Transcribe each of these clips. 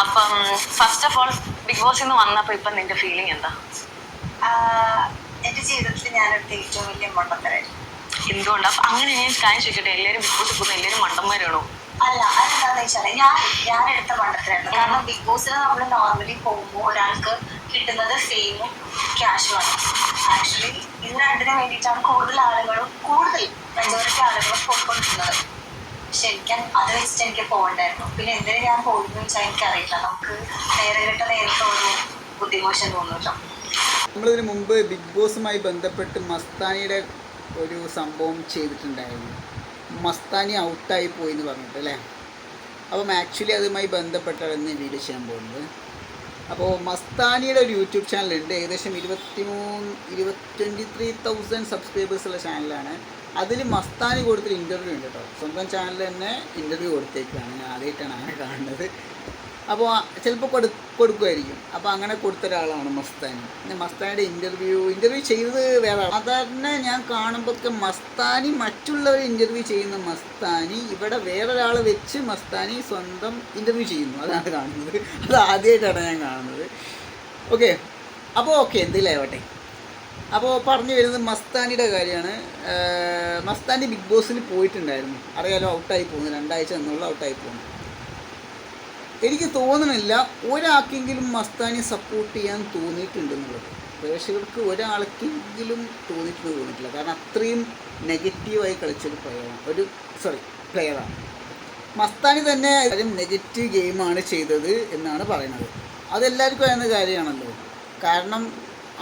അപ്പം first of all big ബോസിൽ നിന്ന് വന്നപ്പോ ഇപ്പൊ നിന്റെ ഫീലിംഗ് എന്താ? എന്റെ ജീവിതത്തിൽ ഞാനെടുത്ത ഏറ്റവും വലിയ മണ്ടത്തരായിരുന്നു. എന്തുകൊണ്ട്? അപ്പൊ അങ്ങനെ ഞാൻ കാര്യം ചോദിക്കട്ടെ? എല്ലാവരും ബിഗ് ബോസ് പോകുന്ന എല്ലാവരും മണ്ടന്മാരാണോ അല്ല അതെന്താന്ന് വെച്ചാൽ ഞാൻ ഞാൻ എടുത്ത മണ്ടത്തരായിരുന്നു. കാരണം ബിഗ് ബോസിൽ നമ്മൾ നോർമലി പോകുമ്പോൾ ഒരാൾക്ക് കിട്ടുന്നത് ഫെയിമും ക്യാഷും ആണ്. ആക്ച്വലി ഇത് രണ്ടിനു വേണ്ടിയിട്ടാണ് കൂടുതൽ ആളുകളും കൂടുതൽ മെജോറിറ്റി ആളുകളും പോയിക്കൊണ്ടിരുന്നത്. പക്ഷെ എനിക്ക് അത് വെച്ചിട്ട് എനിക്ക് പോകണ്ടായിരുന്നു. പിന്നെ എന്തിനു ഞാൻ പോയിരുന്നു വെച്ചാൽ എനിക്കറിയില്ല. നമുക്ക് നേരെ നേരത്തെ ഒരു ബുദ്ധിമോശം തോന്നുമല്ലോ നമ്മളിതിന് മുമ്പ് ബിഗ് ബോസുമായി ബന്ധപ്പെട്ട് മസ്താനിയുടെ ഒരു സംഭവം ചെയ്തിട്ടുണ്ടായിരുന്നു. മസ്താനി ഔട്ടായി പോയി എന്ന് പറഞ്ഞിട്ട് അല്ലേ? അപ്പം ആക്ച്വലി അതുമായി ബന്ധപ്പെട്ടാണ് വീഡിയോ ചെയ്യാൻ പോകുന്നത്. അപ്പോൾ മസ്താനിയുടെ ഒരു യൂട്യൂബ് ചാനലുണ്ട് ഏകദേശം ഇരുപത്തി മൂന്ന് ഇരുപത്തി ട്വന്റി ത്രീ തൗസൻഡ് സബ്സ്ക്രൈബേഴ്സ് ഉള്ള ചാനലാണ് അതിൽ മസ്താനി കൊടുത്തൊരു ഇന്റർവ്യൂ ഉണ്ട് കേട്ടോ സ്വന്തം ചാനലിൽ തന്നെ ഇന്റർവ്യൂ കൊടുത്തേക്കാണ് ഞാൻ ആദ്യമായിട്ടാണ് അങ്ങനെ കാണുന്നത്. അപ്പോൾ ചിലപ്പോൾ കൊടു കൊടുക്കുമായിരിക്കും അപ്പോൾ അങ്ങനെ കൊടുത്ത ഒരാളാണ് മസ്താനി. പിന്നെ മസ്താനിയുടെ ഇന്റർവ്യൂ ഇന്റർവ്യൂ ചെയ്തത് വേറെ. സാധാരണ ഞാൻ കാണുമ്പോഴൊക്കെ മസ്താനി മറ്റുള്ളവർ ഇന്റർവ്യൂ ചെയ്യുന്ന മസ്താനി ഇവിടെ വേറൊരാളെ വെച്ച് മസ്താനി സ്വന്തം ഇന്റർവ്യൂ ചെയ്യുന്നു. അതാണ് കാണുന്നത്. അത് ആദ്യമായിട്ടാണ് ഞാൻ കാണുന്നത്. ഓക്കെ അപ്പോൾ ഓക്കെ എന്തിലാവട്ടെ അപ്പോൾ പറഞ്ഞു വരുന്നത് മസ്താനിയുടെ കാര്യമാണ്. മസ്താനി ബിഗ് ബോസിൽ പോയിട്ടുണ്ടായിരുന്നു. അറിയാലോ ഔട്ടായി പോകുന്നു. രണ്ടാഴ്ച എന്നുള്ള ഔട്ടായി പോകുന്നു. എനിക്ക് തോന്നണില്ല ഒരാൾക്കെങ്കിലും മസ്താനി സപ്പോർട്ട് ചെയ്യാൻ തോന്നിയിട്ടുണ്ടെന്നുള്ളത്. പ്രേക്ഷകർക്ക് ഒരാൾക്കെങ്കിലും തോന്നിയിട്ടുണ്ട് തോന്നിയിട്ടില്ല. കാരണം അത്രയും നെഗറ്റീവായി കളിച്ചൊരു പ്ലെയറാണ് ഒരു സോറി പ്ലെയറാണ് മസ്താനി തന്നെ എല്ലാവരും നെഗറ്റീവ് ഗെയിമാണ് ചെയ്തത് എന്നാണ് പറയുന്നത്. അതെല്ലാവർക്കും അറിയുന്ന കാര്യമാണല്ലോ. കാരണം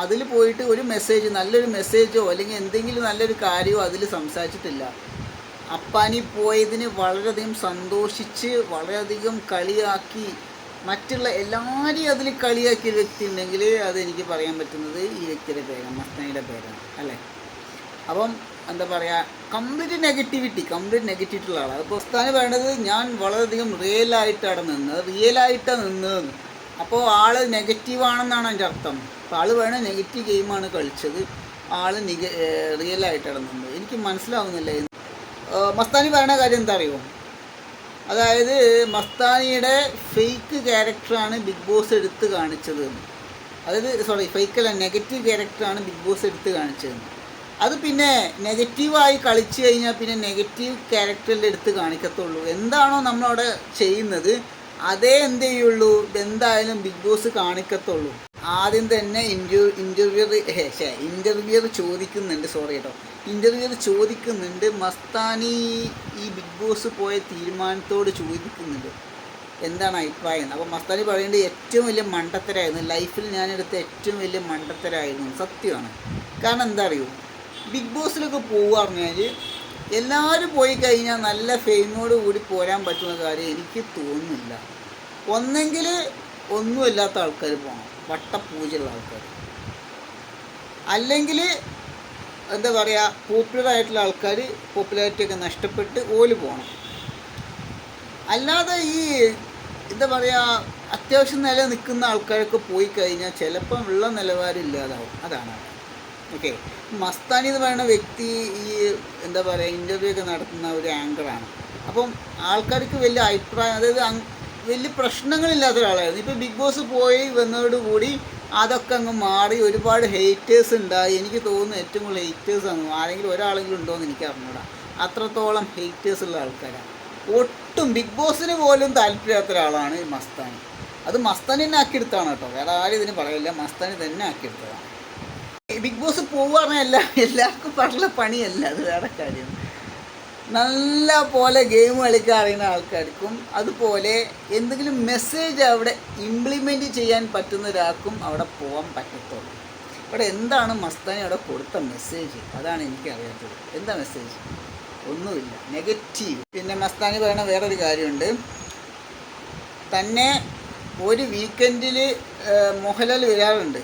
അതിൽ പോയിട്ട് ഒരു മെസ്സേജ് നല്ലൊരു മെസ്സേജോ അല്ലെങ്കിൽ എന്തെങ്കിലും നല്ലൊരു കാര്യമോ അതിൽ സംസാരിച്ചിട്ടില്ല. അപ്പാനി പോയതിന് വളരെയധികം സന്തോഷിച്ച് വളരെയധികം കളിയാക്കി മറ്റുള്ള എല്ലാവരെയും അതിൽ കളിയാക്കിയ വ്യക്തി ഉണ്ടെങ്കിൽ അതെനിക്ക് പറയാൻ പറ്റുന്നത് ഈ വ്യക്തിയുടെ പേരാണ് മസ്തനയുടെ പേരാണ് അല്ലേ? അപ്പം എന്താ പറയുക കംപ്ലീറ്റ് നെഗറ്റിവിറ്റി കംപ്ലീറ്റ് നെഗറ്റിവിറ്റി ഉള്ള ആളാണ്. അപ്പോൾ ഉസ്താന് പറയണത് ഞാൻ വളരെയധികം റിയലായിട്ടാണ് നിന്നത് റിയലായിട്ടാണ് നിന്നതെന്ന് അപ്പോൾ ആൾ നെഗറ്റീവ് ആണെന്നാണ് എന്റെ അർത്ഥം. അപ്പോൾ ആൾ വേണ നെഗറ്റീവ് ഗെയിമാണ് കളിച്ചത്. ആൾ നിഗ റിയൽ ആയിട്ട് ഇടുന്നുണ്ട്. എനിക്ക് മനസ്സിലാവുന്നില്ല. മസ്താനി പറയുന്ന കാര്യം എന്താ അറിയുമോ അതായത് മസ്താനിയുടെ ഫേക്ക് ക്യാരക്ടറാണ് ബിഗ് ബോസ് എടുത്ത് കാണിച്ചത്. അതായത് സോറി ഫേക്ക് അല്ല നെഗറ്റീവ് ക്യാരക്ടറാണ് ബിഗ് ബോസ് എടുത്ത് കാണിച്ചത്. അത് പിന്നെ നെഗറ്റീവായി കളിച്ചു കഴിഞ്ഞാൽ പിന്നെ നെഗറ്റീവ് ക്യാരക്ടറിൽ എടുത്ത് കാണിക്കത്തുള്ളൂ. എന്താണോ നമ്മളവിടെ ചെയ്യുന്നത് അതേ എന്ത് ചെയ്യുള്ളൂ? എന്തായാലും ബിഗ് ബോസ് കാണിക്കത്തുള്ളൂ. ആദ്യം തന്നെ ഇന്റർവ്യൂ ഇന്റർവ്യൂർ ശേ ഇന്റർവ്യൂർ ചോദിക്കുന്നുണ്ട് സോറി കേട്ടോ. ഇന്റർവ്യൂർ ചോദിക്കുന്നുണ്ട് മസ്താനി ഈ ബിഗ് ബോസ് പോയ തീരുമാനത്തോട് ചോദിക്കുന്നുണ്ട്. എന്താണ് അഭിപ്രായം? അപ്പോൾ മസ്താനി പറയേണ്ടത് ഏറ്റവും വലിയ മണ്ടത്തരായിരുന്നു. ലൈഫിൽ ഞാനെടുത്ത ഏറ്റവും വലിയ മണ്ടത്തരായിരുന്നു. സത്യമാണ്. കാരണം എന്താ അറിയൂ? ബിഗ് ബോസിലൊക്കെ പോകുക പറഞ്ഞാൽ എല്ലാവരും പോയി കഴിഞ്ഞാൽ നല്ല ഫെയിമോട് കൂടി പോരാൻ പറ്റുന്ന കാര്യം എനിക്ക് തോന്നുന്നില്ല. ഒന്നെങ്കിൽ ഒന്നുമില്ലാത്ത ആൾക്കാർ പോകണം വട്ടപ്പൂജയുള്ള ആൾക്കാർ അല്ലെങ്കിൽ എന്താ പറയുക പോപ്പുലർ ആയിട്ടുള്ള ആൾക്കാർ പോപ്പുലാരിറ്റി ഒക്കെ നഷ്ടപ്പെട്ട് ഓൽ പോകണം അല്ലാതെ ഈ എന്താ പറയുക അത്യാവശ്യം നില നിൽക്കുന്ന ആൾക്കാരൊക്കെ പോയി കഴിഞ്ഞാൽ ചിലപ്പം ഉള്ള നിലവാരം ഇല്ലാതാവും. അതാണ്. ഓക്കെ. മസ്താനി എന്ന് പറയുന്ന വ്യക്തി ഈ എന്താ പറയുക ഇന്റർവ്യൂ ഒക്കെ നടത്തുന്ന ഒരു ആങ്കറാണ് അപ്പം ആൾക്കാർക്ക് വലിയ അഭിപ്രായം അതായത് വലിയ പ്രശ്നങ്ങളില്ലാത്ത ഒരാളായിരുന്നു. ഇപ്പോൾ ബിഗ് ബോസ് പോയി വന്നതോടുകൂടി അതൊക്കെ അങ്ങ് മാറി. ഒരുപാട് ഹെയ്റ്റേഴ്സ് ഉണ്ടായി. എനിക്ക് തോന്നുന്നു ഏറ്റവും കൂടുതൽ ഹെയ്റ്റേഴ്സ് ആണ്. ആരെങ്കിലും ഒരാളെങ്കിലും ഉണ്ടോ എന്ന് എനിക്ക് അറിഞ്ഞൂടാ. അത്രത്തോളം ഹെയ്റ്റേഴ്സ് ഉള്ള ആൾക്കാരാണ്. ഒട്ടും ബിഗ് ബോസിന് പോലും താല്പര്യമില്ലാത്ത ഒരാളാണ് ഈ മസ്താനി. അത് മസ്താനി തന്നെ ആക്കിയെടുത്താണ് കേട്ടോ. വേറെ ആരും ഇതിന് പറയില്ല. മസ്താനി തന്നെ ആക്കിയെടുത്തതാണ്. ബിഗ് ബോസ് പോവുക പറഞ്ഞാൽ എല്ലാ എല്ലാവർക്കും പറഞ്ഞ പണിയല്ല. അത് വേറെ കാര്യം. നല്ല പോലെ ഗെയിം കളിക്കാൻ അറിയുന്ന ആൾക്കാർക്കും അതുപോലെ എന്തെങ്കിലും മെസ്സേജ് അവിടെ ഇംപ്ലിമെന്റ് ചെയ്യാൻ പറ്റുന്ന ഒരാൾക്കും അവിടെ പോകാൻ പറ്റത്തുള്ളൂ. ഇവിടെ എന്താണ് മസ്താനി അവിടെ കൊടുത്ത മെസ്സേജ് അതാണ് എനിക്ക് അറിയാത്തത്. എന്താ മെസ്സേജ് ഒന്നുമില്ല. നെഗറ്റീവ് പിന്നെ മസ്താനി പറയുന്ന വേറൊരു കാര്യമുണ്ട്. തന്നെ ഒരു വീക്കെൻഡിൽ മോഹൻലാൽ വരാറുണ്ട്.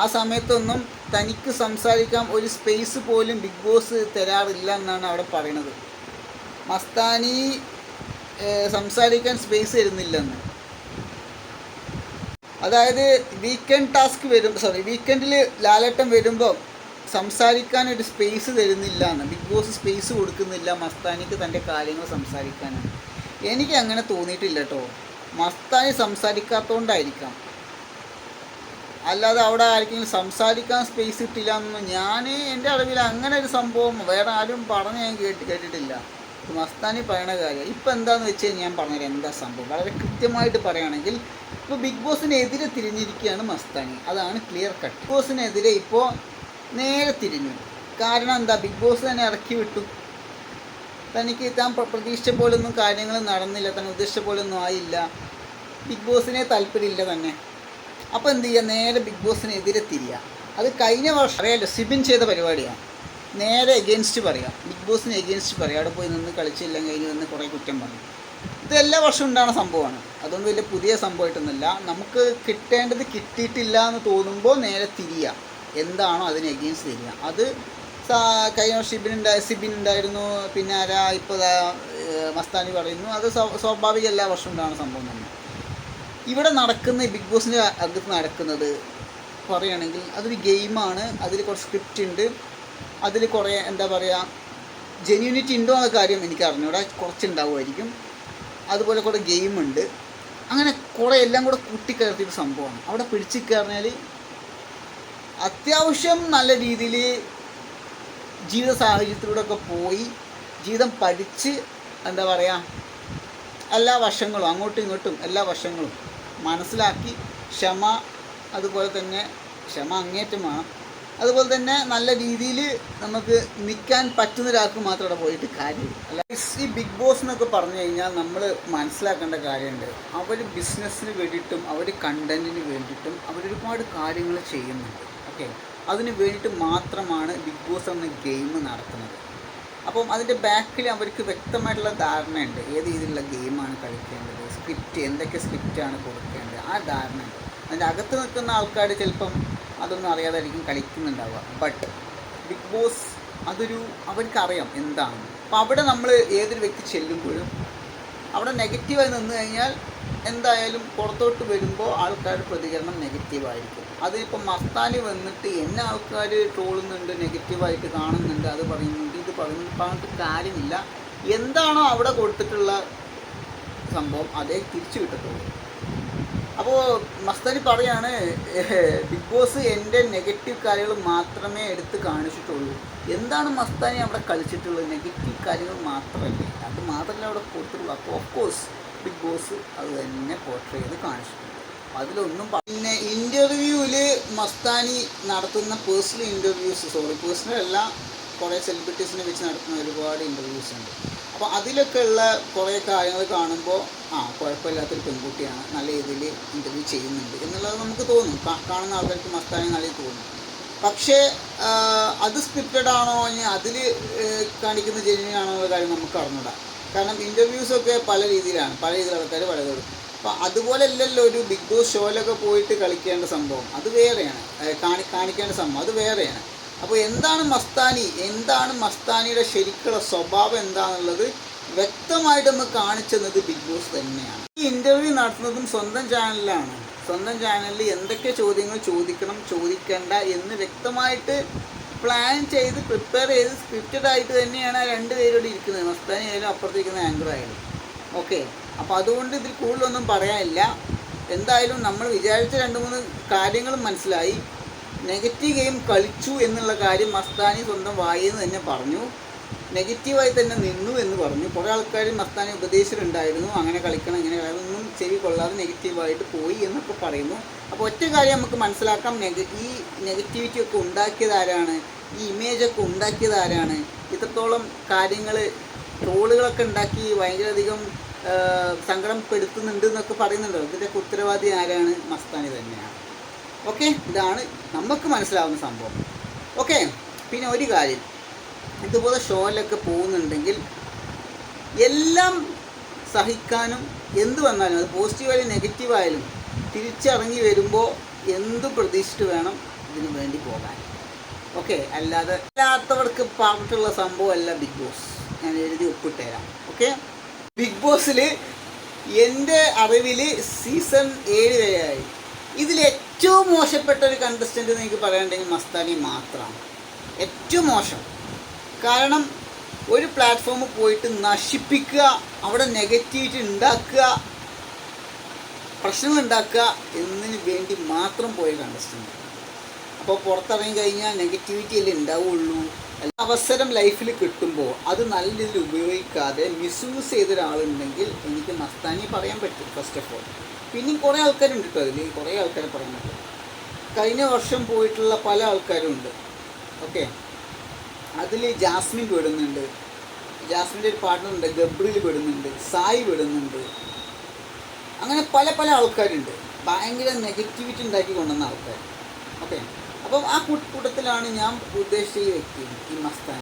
ആ സമയത്തൊന്നും തനിക്ക് സംസാരിക്കാൻ ഒരു സ്പേസ് പോലും ബിഗ് ബോസ് തരാറില്ല എന്നാണ് അവിടെ പറയണത്. മസ്താനി സംസാരിക്കാൻ സ്പേസ് തരുന്നില്ലെന്ന്. അതായത് വീക്കെൻഡ് ടാസ്ക് വരും സോറി വീക്കെൻഡിൽ ലാലേട്ടം വരുമ്പോൾ സംസാരിക്കാൻ ഒരു സ്പേസ് തരുന്നില്ല എന്ന് ബിഗ് ബോസ് സ്പേസ് കൊടുക്കുന്നില്ല മസ്താനിക്ക് തന്റെ കാര്യങ്ങൾ സംസാരിക്കാനാണ്. എനിക്ക് അങ്ങനെ തോന്നിയിട്ടില്ല കേട്ടോ മസ്താനി സംസാരിക്കാത്തതുകൊണ്ടായിരിക്കാം അല്ലാതെ അവിടെ ആർക്കെങ്കിലും സംസാരിക്കാൻ സ്പേസ് കിട്ടില്ല എന്ന് ഞാൻ എന്റെ അറിവിൽ അങ്ങനെ ഒരു സംഭവം വേറെ ആരും പറഞ്ഞ് ഞാൻ കേട്ട് കേട്ടിട്ടില്ല. മസ്താനി പറയണ കാര്യം ഇപ്പം എന്താന്ന് വെച്ച് കഴിഞ്ഞാൽ ഞാൻ പറഞ്ഞുതരാം എന്താ സംഭവം? വളരെ കൃത്യമായിട്ട് പറയുകയാണെങ്കിൽ ഇപ്പോൾ ബിഗ് ബോസിനെതിരെ തിരിഞ്ഞിരിക്കുകയാണ് മസ്താനി. അതാണ് ക്ലിയർ കട്ട് ബിഗ് ബോസിനെതിരെ ഇപ്പോൾ നേരെ തിരിഞ്ഞു. കാരണം എന്താ? ബിഗ് ബോസ് തന്നെ ഇറക്കി വിട്ടു. തനിക്ക് താൻ പ്ര- പ്രതീക്ഷിച്ച പോലൊന്നും കാര്യങ്ങൾ നടന്നില്ല തന്നെ ഉദ്ദേശിച്ച പോലൊന്നും ആയില്ല. ബിഗ് ബോസിനെ താല്പര്യമില്ല തന്നെ. അപ്പോൾ എന്ത് ചെയ്യുക നേരെ ബിഗ് ബോസിനെതിരെ തിരിയുക അത് കഴിഞ്ഞ വർഷം അറിയാലോ സിബിൻ ചെയ്ത പരിപാടിയാണ് നേരെ എഗെയിൻസ്റ്റ് പറയാം. ബോസിന് എഗെയിൻസ്റ്റ് പറയും. അവിടെ പോയി നിന്ന് കളിച്ചില്ലെങ്കിൽ കഴിഞ്ഞ് നിന്ന് കുറേ കുറ്റം പറയും. ഇത് എല്ലാ വർഷവും ഉണ്ടാകുന്ന സംഭവമാണ്. അതുകൊണ്ട് വലിയ പുതിയ സംഭവമായിട്ടൊന്നുമില്ല. നമുക്ക് കിട്ടേണ്ടത് കിട്ടിയിട്ടില്ല എന്ന് തോന്നുമ്പോൾ നേരെ തിരിയുക എന്താണോ അതിന് എഗെയിൻസ്റ്റ് തിരിയുക അത് കഴിഞ്ഞ വർഷം സിബിൻ ഉണ്ടായി സിബിൻ ഉണ്ടായിരുന്നു. പിന്നെ ആരാ ഇപ്പോൾ മസ്താനി പറയുന്നു. അത് സ്വാ- സ്വാഭാവിക എല്ലാ വർഷവും ഉണ്ടാകുന്ന സംഭവം തന്നെ. ഇവിടെ നടക്കുന്ന ബിഗ് ബോസിന്റെ അകത്ത് നടക്കുന്നത് പറയുകയാണെങ്കിൽ അതൊരു ഗെയിമാണ്. അതിൽ കുറച്ച് സ്ക്രിപ്റ്റ് ഉണ്ട്. അതിൽ കുറേ എന്താ പറയുക ജെന്യൂനിറ്റി ഉണ്ടോ എന്ന കാര്യം എനിക്ക് അറിഞ്ഞൂടാ. കുറച്ചുണ്ടാവുമായിരിക്കും. അതുപോലെ കുറേ ഗെയിമുണ്ട് അങ്ങനെ കുറേ എല്ലാം കൂടെ കൂട്ടിക്കലർത്തിയൊരു സംഭവമാണ്. അവിടെ പിടിച്ച് കയറിഞ്ഞാൽ അത്യാവശ്യം നല്ല രീതിയിൽ ജീവിത സാഹചര്യത്തിലൂടെ ഒക്കെ പോയി ജീവിതം പഠിച്ച് എന്താ പറയുക എല്ലാ വശങ്ങളും അങ്ങോട്ടും ഇങ്ങോട്ടും എല്ലാ വശങ്ങളും മനസ്സിലാക്കി ക്ഷമ അതുപോലെ തന്നെ ക്ഷമ അങ്ങേറ്റം വേണം. അതുപോലെ തന്നെ നല്ല രീതിയിൽ നമുക്ക് നിൽക്കാൻ പറ്റുന്ന ഒരാൾക്ക് മാത്രം അവിടെ പോയിട്ട് കാര്യമില്ല അല്ല ഈ ബിഗ് ബോസ് എന്നൊക്കെ പറഞ്ഞു കഴിഞ്ഞാൽ നമ്മൾ മനസ്സിലാക്കേണ്ട കാര്യമുണ്ട്. അവർ ബിസിനസ്സിന് വേണ്ടിയിട്ടും അവർ കണ്ടന്റിന് വേണ്ടിയിട്ടും അവരൊരുപാട് കാര്യങ്ങൾ ചെയ്യുന്നുണ്ട്. ഓക്കെ അതിന് വേണ്ടിയിട്ട് മാത്രമാണ് ബിഗ് ബോസ് എന്ന ഗെയിം നടത്തുന്നത്. അപ്പം അതിന്റെ ബാക്കിൽ അവർക്ക് വ്യക്തമായിട്ടുള്ള ധാരണയുണ്ട്. ഏത് രീതിയിലുള്ള ഗെയിമാണ് കളിക്കേണ്ടത് സ്ക്രിപ്റ്റ് എന്തൊക്കെ സ്ക്രിപ്റ്റാണ് കൊടുക്കേണ്ടത് ആ ധാരണയുണ്ട്. അതിന്റെ അകത്ത് നിൽക്കുന്ന ആൾക്കാർ ചിലപ്പം അതൊന്നും അറിയാതായിരിക്കും കളിക്കുന്നുണ്ടാവുക. ബട്ട് ബിഗ് ബോസ് അതൊരു അവർക്കറിയാം എന്താണ്. അപ്പോൾ അവിടെ നമ്മൾ ഏതൊരു വ്യക്തി ചെല്ലുമ്പോഴും അവിടെ നെഗറ്റീവായി നിന്ന് കഴിഞ്ഞാൽ എന്തായാലും പുറത്തോട്ട് വരുമ്പോൾ ആൾക്കാരുടെ പ്രതികരണം നെഗറ്റീവായിരിക്കും. അതിപ്പോൾ മസ്താനി വന്നിട്ട് എന്നെ ആൾക്കാർ ട്രോളുന്നുണ്ട് നെഗറ്റീവായിട്ട് കാണുന്നുണ്ട് അത് പറയുന്നുണ്ട് ഇത് പറയുന്നു പറഞ്ഞിട്ട് കാര്യമില്ല. എന്താണോ അവിടെ കൊടുത്തിട്ടുള്ള സംഭവം അതേ തിരിച്ചു കിട്ടത്തുള്ളൂ അപ്പോൾ മസ്താനി പറയാണ് ബിഗ് ബോസ് എന്റെ നെഗറ്റീവ് കാര്യങ്ങൾ മാത്രമേ എടുത്ത് കാണിച്ചിട്ടുള്ളൂ. എന്താണ് മസ്താനി അവിടെ കളിച്ചിട്ടുള്ളത്? നെഗറ്റീവ് കാര്യങ്ങൾ മാത്രമല്ലേ? അത് മാത്രമല്ല അവിടെ കൊടുത്തിട്ടുള്ളൂ അപ്പോൾ ഓഫ് കോഴ്സ് ബിഗ് ബോസ് അത് തന്നെ പോർട്രേ ചെയ്ത് കാണിച്ചിട്ടുണ്ട്. അതിലൊന്നും പിന്നെ ഇന്റർവ്യൂവിൽ മസ്താനി നടത്തുന്ന പേഴ്സണൽ ഇന്റർവ്യൂസ് സോറി പേഴ്സണൽ അല്ല കുറേ സെലിബ്രിറ്റീസിനെ വെച്ച് നടത്തുന്ന ഒരുപാട് ഇന്റർവ്യൂസ് ഉണ്ട്. അപ്പോൾ അതിലൊക്കെ ഉള്ള കുറേ കാര്യങ്ങൾ കാണുമ്പോൾ ആ കുഴപ്പമില്ലാത്തൊരു പെൺകുട്ടിയാണ് നല്ല രീതിയിൽ ഇന്റർവ്യൂ ചെയ്യുന്നുണ്ട് എന്നുള്ളത് നമുക്ക് തോന്നും. കാണുന്ന ആൾക്കാർക്ക് മസ്താനി നല്ല തോന്നും. പക്ഷേ അത് സ്ക്രിപ്റ്റഡ് ആണോ ഇനി അതിൽ കാണിക്കുന്ന ജെന്യൂൻ ആണോ എന്നുള്ള കാര്യം നമുക്ക് അറിഞ്ഞൂടാ. കാരണം ഇന്റർവ്യൂസൊക്കെ പല രീതിയിലാണ്. പല രീതിയിൽ ആൾക്കാർ പലതും അപ്പോൾ അതുപോലെ അല്ലല്ലോ ഒരു ബിഗ് ബോസ് ഷോയിലൊക്കെ പോയിട്ട് കളിക്കേണ്ട സംഭവം. അത് വേറെയാണ്. കാണി കാണിക്കേണ്ട സംഭവം. അത് വേറെയാണ്. അപ്പോൾ എന്താണ് മസ്താനി? എന്താണ് മസ്താനിയുടെ ശരിക്കുള്ള സ്വഭാവം എന്താണെന്നുള്ളത് വ്യക്തമായിട്ട് നമുക്ക് കാണിച്ചെന്നത് ബിഗ് ബോസ് തന്നെയാണ്. ഈ ഇന്റർവ്യൂ നടത്തുന്നതും സ്വന്തം ചാനലിലാണ് സ്വന്തം ചാനലിൽ എന്തൊക്കെ ചോദ്യങ്ങൾ ചോദിക്കണം ചോദിക്കേണ്ട എന്ന് വ്യക്തമായിട്ട് പ്ലാൻ ചെയ്ത് പ്രിപ്പയർ ചെയ്ത് സ്ക്രിപ്റ്റഡ് ആയിട്ട് തന്നെയാണ് ആ രണ്ട് പേരോട് ഇരിക്കുന്നത്. മസ്താനി ആയാലും അപ്പുറത്തിരിക്കുന്ന ആങ്കർ ആയാലും ഓക്കെ അപ്പോൾ അതുകൊണ്ട് ഇതിൽ കൂടുതലൊന്നും പറയാനില്ല. എന്തായാലും നമ്മൾ വിചാരിച്ച രണ്ട് മൂന്ന് കാര്യങ്ങളും മനസ്സിലായി. നെഗറ്റീവ് ഗെയിം കളിച്ചു എന്നുള്ള കാര്യം മസ്താനി സ്വന്തം വായിന്ന് തന്നെ പറഞ്ഞു. നെഗറ്റീവായി തന്നെ നിന്നു എന്ന് പറഞ്ഞു. കുറേ ആൾക്കാർ മസ്താനി ഉപദേശിച്ചിട്ടുണ്ടായിരുന്നു. അങ്ങനെ കളിക്കണം ഇങ്ങനെ അതൊന്നും ചെവി കൊള്ളാതെ നെഗറ്റീവായിട്ട് പോയി എന്നൊക്കെ പറയുന്നു. അപ്പോൾ ഒറ്റ കാര്യം നമുക്ക് മനസ്സിലാക്കാം. നെഗ ഈ നെഗറ്റിവിറ്റി ഒക്കെ ഉണ്ടാക്കിയത് ആരാണ്? ഈ ഇമേജൊക്കെ ഉണ്ടാക്കിയത് ആരാണ്? ഇത്രത്തോളം കാര്യങ്ങൾ ട്രോളുകളൊക്കെ ഉണ്ടാക്കി ഭയങ്കരധികം സങ്കടം പെടുത്തുന്നുണ്ട് എന്നൊക്കെ പറയുന്നുണ്ടോ ഇതിന്റെയൊക്കെ ഉത്തരവാദി ആരാണ്? മസ്താനി തന്നെയാണ്. ഓക്കെ? ഇതാണ് നമുക്ക് മനസ്സിലാവുന്ന സംഭവം. ഓക്കെ? പിന്നെ ഒരു കാര്യം. ഇതുപോലെ ഷോയിലൊക്കെ പോകുന്നുണ്ടെങ്കിൽ എല്ലാം സഹിക്കാനും എന്ത് വന്നാലും അത് പോസിറ്റീവായാലും നെഗറ്റീവായാലും തിരിച്ചിറങ്ങി വരുമ്പോൾ എന്ത് പ്രതീക്ഷിച്ചിട്ട് വേണം ഇതിനു വേണ്ടി പോകാൻ. ഓക്കെ? അല്ലാതെ അല്ലാത്തവർക്ക് പറഞ്ഞിട്ടുള്ള സംഭവമല്ല ബിഗ് ബോസ്. ഞാൻ എഴുതി ഒപ്പിട്ടുതരാം ഓക്കെ? ബിഗ് ബോസിൽ എന്റെ അറിവിൽ സീസൺ ഏഴ് വരെയായി ഇതിൽ ഏറ്റവും മോശപ്പെട്ട ഒരു കണ്ടസ്റ്റന്റ് എനിക്ക് പറയാനുണ്ടെങ്കിൽ മസ്താനി മാത്രമാണ്. ഏറ്റവും മോശം. കാരണം ഒരു പ്ലാറ്റ്ഫോമിൽ പോയിട്ട് നശിപ്പിക്കുക അവിടെ നെഗറ്റിവിറ്റി ഉണ്ടാക്കുക പ്രശ്നങ്ങൾ ഉണ്ടാക്കുക എന്നതിന് വേണ്ടി മാത്രം പോയ കണ്ടസ്റ്റന്റ് അപ്പോൾ പുറത്തിറങ്ങി കഴിഞ്ഞാൽ നെഗറ്റിവിറ്റി അല്ലേ ഉണ്ടാവുള്ളൂ. അവസരം ലൈഫിൽ കിട്ടുമ്പോൾ അത് നല്ല രീതിയിൽ ഉപയോഗിക്കാതെ മിസ്യൂസ് ചെയ്ത ഒരാളുണ്ടെങ്കിൽ എനിക്ക് മസ്താനി പറയാൻ പറ്റും ഫസ്റ്റ് ഓഫ് ഓൾ പിന്നെയും കുറേ ആൾക്കാരുണ്ട് കേട്ടോ അതിൽ കുറേ ആൾക്കാരെ പറയുന്നുണ്ട് കഴിഞ്ഞ വർഷം പോയിട്ടുള്ള പല ആൾക്കാരും ഉണ്ട് ഓക്കെ? അതിൽ ജാസ്മിൻ പെടുന്നുണ്ട്. ജാസ്മിന്റെ ഒരു പാട്ടുണ്ട് ഗബ്രിൽ പെടുന്നുണ്ട്. സായി പെടുന്നുണ്ട്. അങ്ങനെ പല പല ആൾക്കാരുണ്ട്. ഭയങ്കര നെഗറ്റിവിറ്റി ഉണ്ടാക്കി കൊണ്ടുവന്ന ആൾക്കാർ ഓക്കെ? അപ്പം ആ കൂട്ട- കൂട്ടത്തിലാണ് ഞാൻ ഉദ്ദേശിച്ച ഈ വ്യക്തി ഈ മസ്താൻ.